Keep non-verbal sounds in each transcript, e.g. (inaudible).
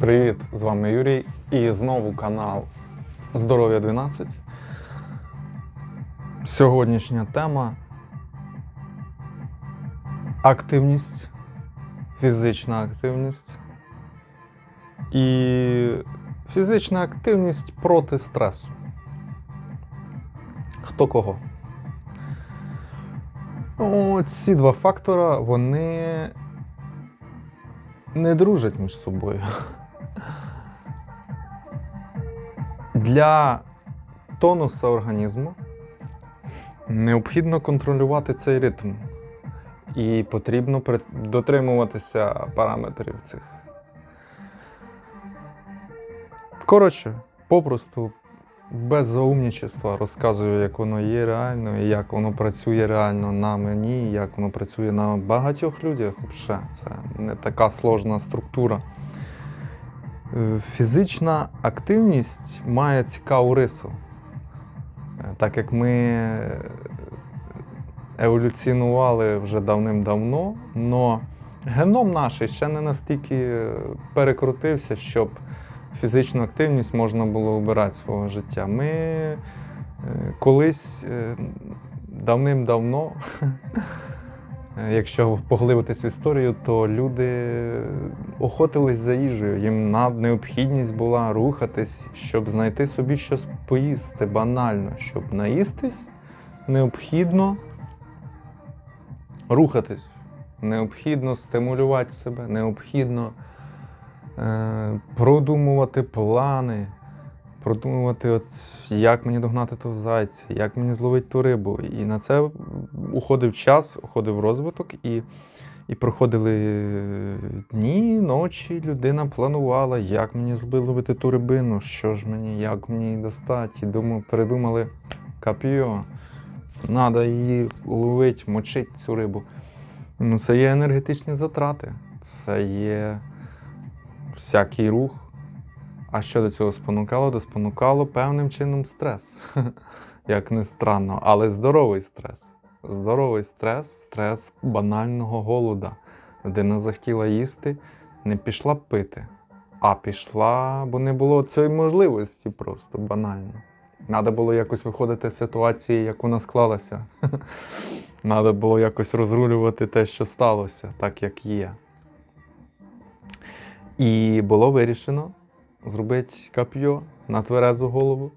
Привіт, з вами Юрій і знову канал Здоров'я 12. Сьогоднішня тема активність, фізична активність і фізична активність проти стресу. Хто кого? Ну, ці два фактора вони не дружать між собою. Для тонуса організму необхідно контролювати цей ритм. І потрібно дотримуватися параметрів цих. Коротше, попросту, без заумнічества розказую, як воно є реально, і як воно працює реально на мені, як воно працює на багатьох людях. Взагалі, це не така сложна структура. Е, Фізична активність має цікаву рису. Е, Так як ми еволюціонували вже давним-давно, але геном наш ще не настільки перекрутився, щоб фізичну активність можна було обирати свого життя. Ми е, колись давним-давно, (laughs) якщо поглибитись в історію, то люди охотились за їжею. Їм необхідність була рухатись, щоб знайти собі щось поїсти банально. Щоб наїстись, необхідно рухатись. Необхідно стимулювати себе, необхідно е, продумувати плани, продумувати, от, як мені догнати того зайця, як мені зловити ту рибу. І на це уходив час, уходив розвиток, і, і проходили дні, ночі. Людина планувала, як мені зловити ту рибину, що ж мені, як мені її достати. І думав, передумали капіо. Треба її ловити, мочити цю рибу. Ну, це є енергетичні затрати, це є всякий рух. А що до цього спонукало? До спонукало певним чином стрес. (laughs) Як не странно, але здоровий стрес. Здоровий стрес, стрес банального голода. Людина захотіла їсти, не пішла пити, а пішла, бо не було цієї можливості просто банально. Треба було якось виходити з ситуації, як вона склалася. (laughs) Треба було якось розрулювати те, що сталося, так як є. І було вирішено зробити кап'йо на тверезу голову.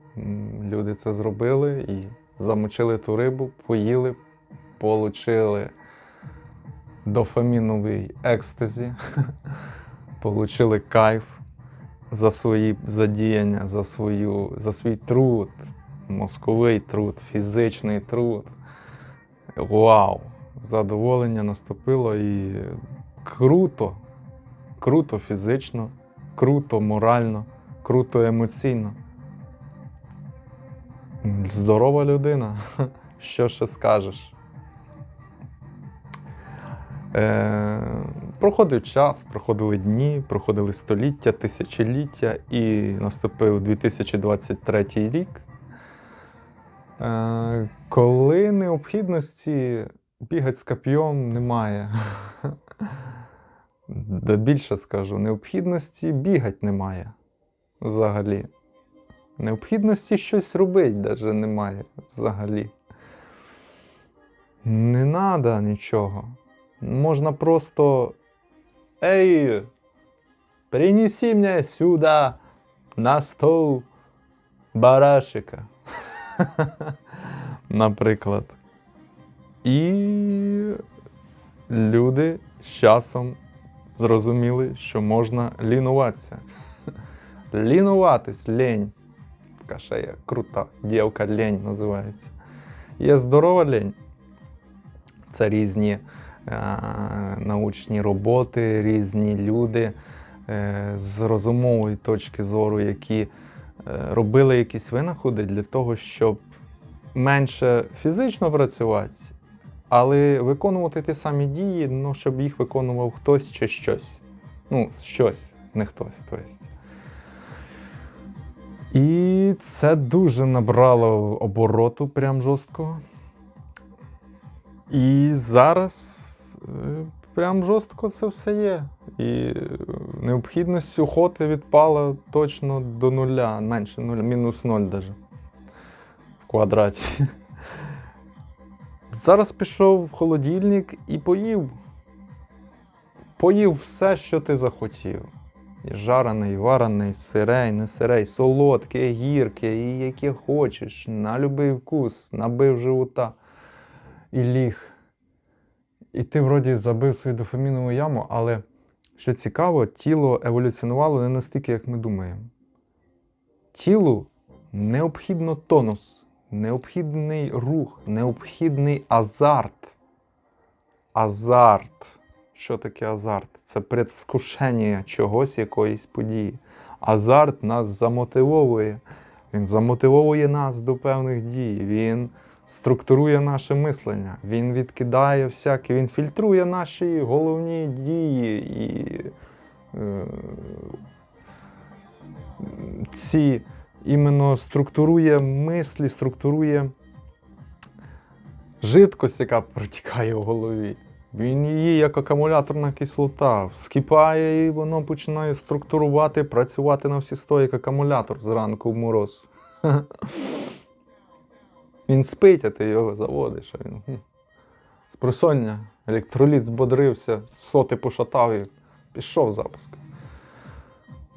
Люди це зробили і замочили ту рибу, поїли, получили дофаміновий екстазі, (laughs) получили кайф за свої задіяння, за, свою, за свій труд, мозковий труд, фізичний труд. Вау! Задоволення наступило і круто, круто фізично, круто морально, круто емоційно. Здорова людина. (laughs) Що ще скажеш? Е, проходив час, проходили дні, проходили століття, тисячоліття, і наступив 2023 рік. Е, коли необхідності бігати з коп'єм немає. (laughs) Да більше скажу, необхідності бігати немає взагалі. Необхідності щось робити навіть немає взагалі. Не треба нічого. Можна просто. Ей, принеси мені сюди на стол барашика. (laughs) Наприклад. І люди з часом зрозуміли, що можна лінуватися. Лінуватись, лень. Така ще є крута дівка лень називається. Є здорова лень. Це різні е, научні роботи, різні люди е, з розумової точки зору, які е, робили якісь винаходи для того, щоб менше фізично працювати, але виконувати ті самі дії, ну, щоб їх виконував хтось чи щось. Ну, щось, не хтось. Тобто. І це дуже набрало обороту прям жорстко. І зараз е, прям жорстко це все є. І е, Необхідність охоти відпала точно до нуля, менше нуля, мінус ноль даже в квадраті. Зараз пішов в холодильник і поїв. Поїв все, що ти захотів. І жарений, варений, сирей, не сирей, солодке, гірке, і яке хочеш, на любий вкус, набив живота і ліг. І ти вроді забив свою дофамінову яму, але що цікаво, тіло еволюціонувало не настільки, як ми думаємо. Тілу необхідно тонус, необхідний рух, необхідний азарт. Азарт. Що таке азарт? Це предвкушення чогось, якоїсь події. Азарт нас замотивовує. Він замотивовує нас до певних дій. Він структурує наше мислення. Він відкидає всяке, він фільтрує наші головні дії і е, ці іменно структурує мислі, структурує жидкость, яка протікає в голові. Він її як акумуляторна кислота, вскипає і воно починає структурувати, працювати на всі сто, як акумулятор зранку в мороз. (laughs) Він спить, а ти його заводиш. Хм. електроліт збодрився, соти пошатав і пішов запуск.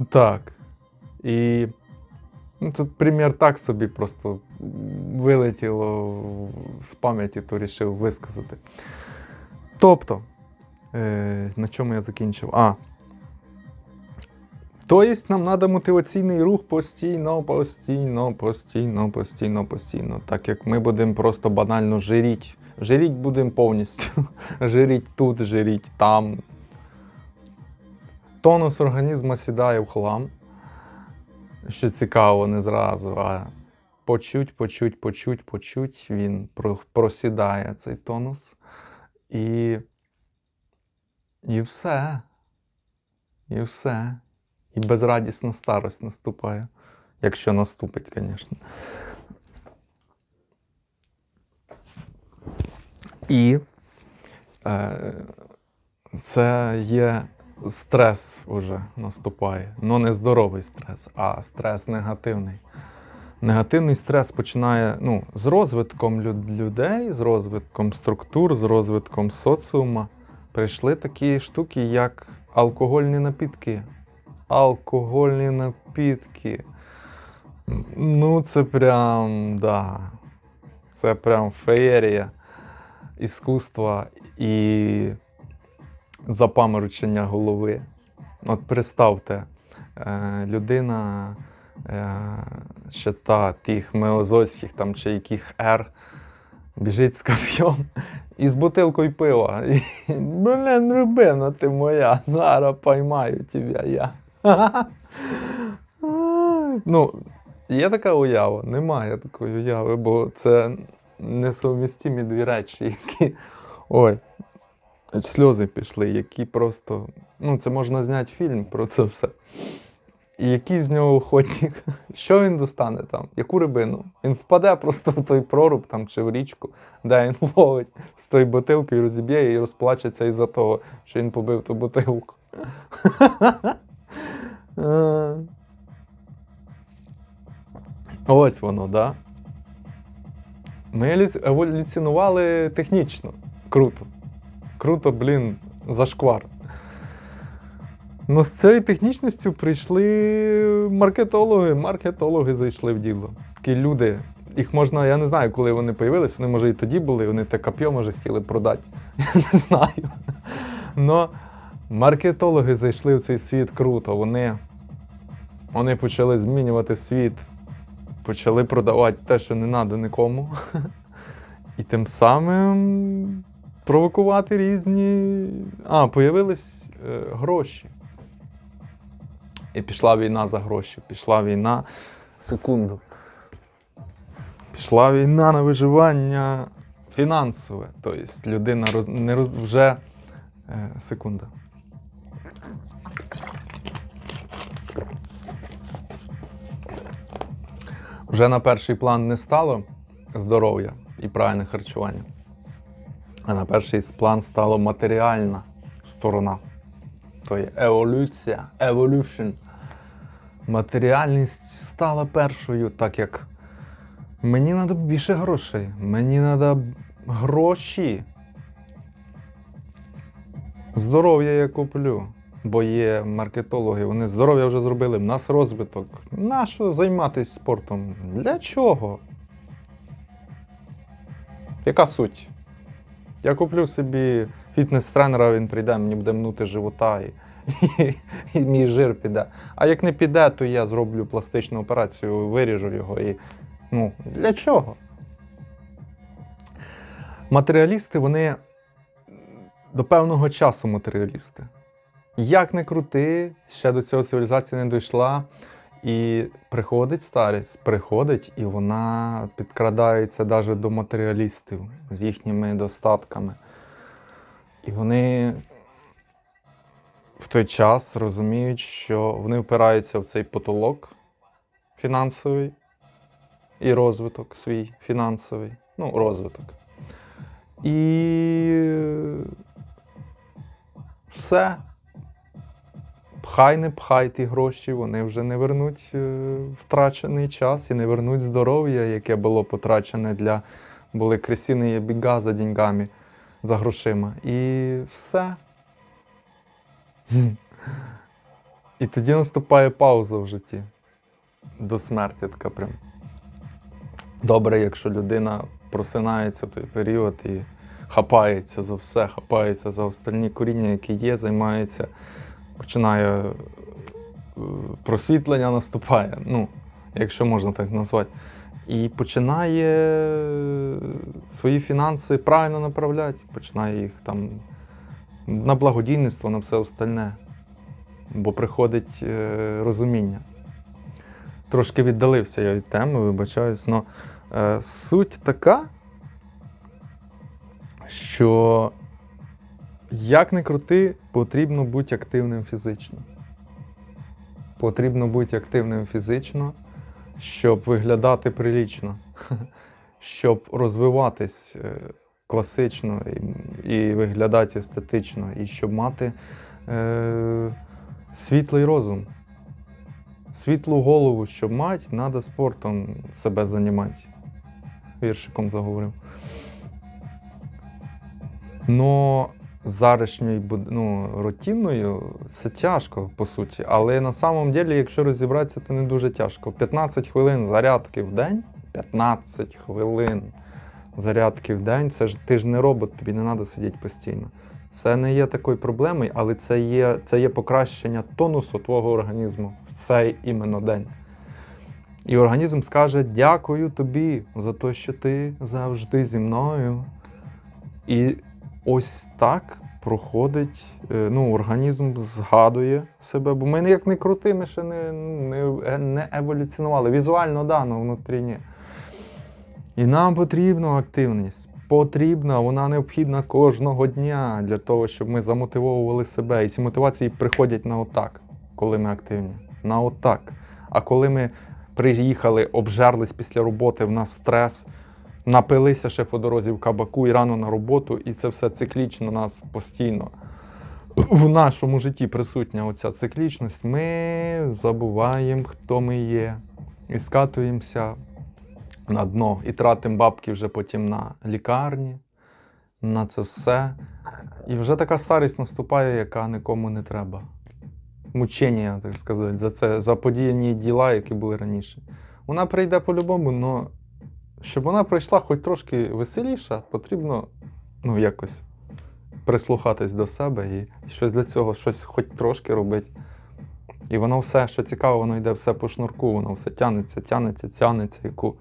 Так. І ну, тут примір так собі просто вилетіло з пам'яті, то рішив висказати. Тобто, е, на чому я закінчив? А. Тобто нам треба мотиваційний рух постійно, постійно, постійно, постійно, постійно. Так як ми будемо просто банально жиріть. Жиріть будемо повністю. (laughs) Жиріть тут, жиріть там. Тонус організму сідає в хлам. Що цікаво, не зразу, а почуть, почуть, почуть, почуть, він просідає цей тонус. І. І все. І все. І безрадісна старость наступає. Якщо наступить, звісно. І е, це є стрес уже наступає. Ну, не здоровий стрес, а стрес негативний. Негативний стрес починає ну, з розвитком люд- людей, з розвитком структур, з розвитком соціума. Прийшли такі штуки, як алкогольні напітки. Алкогольні напітки. Ну, це прям, да. Це прям феєрія іскусства і запаморочення голови. От представте, е, людина е, ще та тих меозойських там чи яких ер біжить з кав'йом і з бутилкою пива. І, Блін, рибина ти моя, зараз поймаю тебе я. (laughs) Ну, є така уява? Немає такої уяви, бо це несовмістимі дві речі, які. Ой, сльози пішли, які просто. Ну, це можна зняти фільм про це все. І який з нього охотник? (laughs) Що він достане там? Яку рибину? Він впаде просто в той проруб там, чи в річку, де він (laughs) ловить з тої бутилки і розіб'є і розплачеться із-за того, що він побив ту бутилку. (laughs) Е. Ось воно, да? Ми еволюціонували технічно. Круто. Круто, блін, зашквар. Ну, з цією технічністю прийшли маркетологи. Маркетологи зайшли в діло. Такі люди. Їх можна, я не знаю, коли вони появились, вони може і тоді були, вони те коп'є, може, хотіли продати. (laughs) Я не знаю. Но маркетологи зайшли в цей світ круто. Вони, вони почали змінювати світ, почали продавати те, що не треба нікому. (laughs) І тим самим провокувати різні. А, появились е, гроші. І пішла війна за гроші. Пішла війна. Секунду. Пішла війна на виживання фінансове. Тобто людина роз, не роз, вже. Е, секунда. Вже на перший план не стало здоров'я і правильне харчування. А на перший план стала матеріальна сторона. То є еволюція, evolution. Матеріальність стала першою, так як мені треба більше грошей. Мені треба гроші. Здоров'я я куплю. Бо є маркетологи, вони здоров'я вже зробили, в нас розвиток. Нащо займатися спортом? Для чого? Яка суть? Я куплю собі фітнес-тренера, він прийде, мені буде мнути живота і, і, і мій жир піде. А як не піде, то я зроблю пластичну операцію, виріжу його і. Ну, для чого? Матеріалісти, вони до певного часу матеріалісти. Як не крути, ще до цього цивілізація не дійшла. І приходить старість, приходить, і вона підкрадається навіть до матеріалістів з їхніми достатками. І вони в той час розуміють, що вони впираються в цей потолок фінансовий і розвиток свій фінансовий, ну, розвиток. І все. Пхай не пхай ті гроші, вони вже не вернуть е, втрачений час і не вернуть здоров'я, яке було потрачене для були кресіни біга за деньгами, за грошима. І все. (laughs) І тоді наступає пауза в житті. До смерті така прям. Добре, якщо людина просинається в той період і хапається за все, хапається за остальні коріння, які є, займається, починає е, просвітлення наступає, ну, якщо можна так назвати. І починає свої фінанси правильно направляти, починає їх там на благодійництво, на все остальне. Бо приходить е, розуміння. Трошки віддалився я від теми, вибачаюсь. Но е, суть така, що як не крути, потрібно бути активним фізично. Потрібно бути активним фізично, щоб виглядати прилічно, (laughs) щоб розвиватись е, класично і, виглядати естетично, і щоб мати е, світлий розум. Світлу голову, щоб мати, треба спортом себе займати. Віршиком заговорив. Но зарішньою буд- ну, рутинною це тяжко, по суті. Але на самом деле, якщо розібратися, це не дуже тяжко. 15 хвилин зарядки в день. 15 хвилин зарядки в день. Це ж ти ж не робот, тобі не треба сидіти постійно. Це не є такою проблемою, але це є, це є покращення тонусу твого організму в цей іменно день. І організм скаже: дякую тобі за те, що ти завжди зі мною. І ось так проходить, е, ну, організм згадує себе, бо ми як не крути, ми ще не, не, не еволюціонували. Візуально, да, але внутрі ні. І нам потрібна активність. Потрібна, вона необхідна кожного дня для того, щоб ми замотивовували себе. І ці мотивації приходять на отак, коли ми активні. На отак. А коли ми приїхали, обжерлись після роботи, в нас стрес, напилися ще по дорозі в кабаку і рано на роботу, і це все циклічно нас постійно. В нашому житті присутня оця циклічність, ми забуваємо, хто ми є, і скатуємося на дно і тратимо бабки вже потім на лікарні, на це все. І вже така старість наступає, яка нікому не треба. Мучення, так сказати, за це, за подіяні діла, які були раніше. Вона прийде по-любому, але щоб вона прийшла хоч трошки веселіша, потрібно ну, якось прислухатись до себе і щось для цього, щось хоч трошки робити. І воно все, що цікаво, воно йде все по шнурку, воно все тянеться, тянеться, тянеться, яку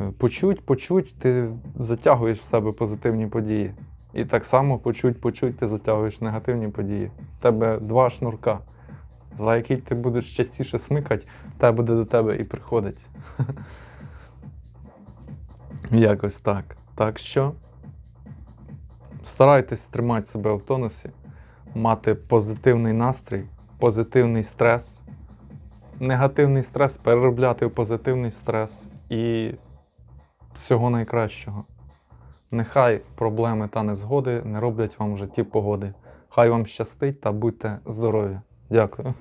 е, почуть, почуть, ти затягуєш в себе позитивні події. І так само почуть, почуть, ти затягуєш негативні події. В тебе два шнурка, за який ти будеш частіше смикати, те буде до тебе і приходить. (laughs) Якось так. Так що старайтесь тримати себе в тонусі, мати позитивний настрій, позитивний стрес, негативний стрес переробляти в позитивний стрес і всього найкращого. Нехай проблеми та незгоди не роблять вам в житті погоди. Хай вам щастить та будьте здорові. Дякую.